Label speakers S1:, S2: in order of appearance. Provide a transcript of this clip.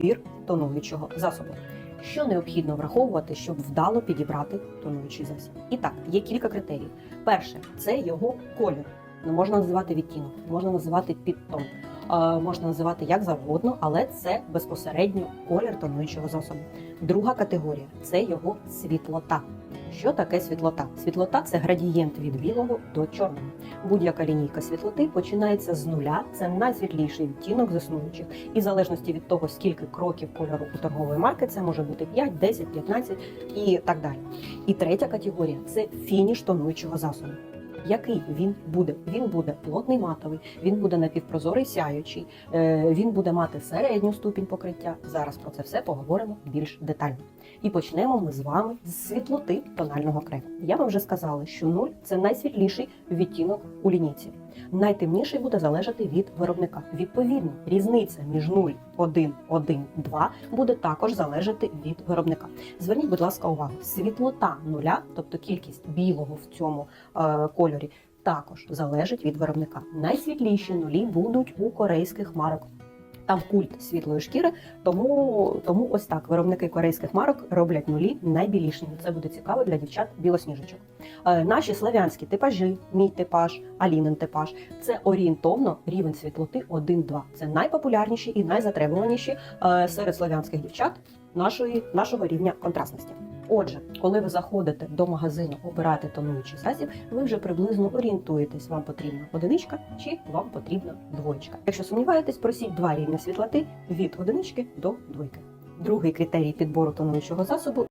S1: підбір тонуючого засобу. Що необхідно враховувати, щоб вдало підібрати тонуючий засіб? І так, є кілька критерій. Перше це його колір. Не можна називати відтінок, можна називати підтон, е, можна називати як завгодно, але це безпосередньо колір тонуючого засобу. Друга категорія це його світлота. Що таке світлота? Світлота це градієнт від білого до чорного. Будь-яка лінійка світлоти починається з нуля. Це найсвітліший відтінок з існуючих. І в залежності від того, скільки кроків кольору у торгової марки, це може бути 5, 10, 15 і так далі. І третя категорія це фініш тонуючого засобу. Який він буде? Він буде плотний матовий, він буде напівпрозорий сяючий, е, він буде мати середню ступінь покриття. Зараз про це все поговоримо більш детально. І почнемо ми з вами з світлоти тонального крему. Я вам вже сказала, що 0 – це найсвітліший відтінок у лінійці. Найтемніший буде залежати від виробника. Відповідно, різниця між 0, 1, 1, 2 буде також залежати від виробника. Зверніть, будь ласка, увагу, світлота нуля, тобто кількість білого в цьому е, кольорі, також залежить від виробника. Найсвітліші нулі будуть у корейських марок. Там культ світлої шкіри, тому, тому ось так виробники корейських марок роблять нулі найбілішими. Це буде цікаво для дівчат білосніжечок. Е, наші славянські типажі, мій типаж, Алінин типаж це орієнтовно рівень світлоти 1-2. Це найпопулярніші і найзатребуваніші е, серед славянських дівчат нашої, нашого рівня контрастності. Отже, коли ви заходите до магазину обирати тонуючий засіб, ви вже приблизно орієнтуєтесь, вам потрібна одиничка чи вам потрібна двоєчка. Якщо сумніваєтесь, просіть два рівня світлоти від одинички до двойки. Другий критерій підбору тонуючого засобу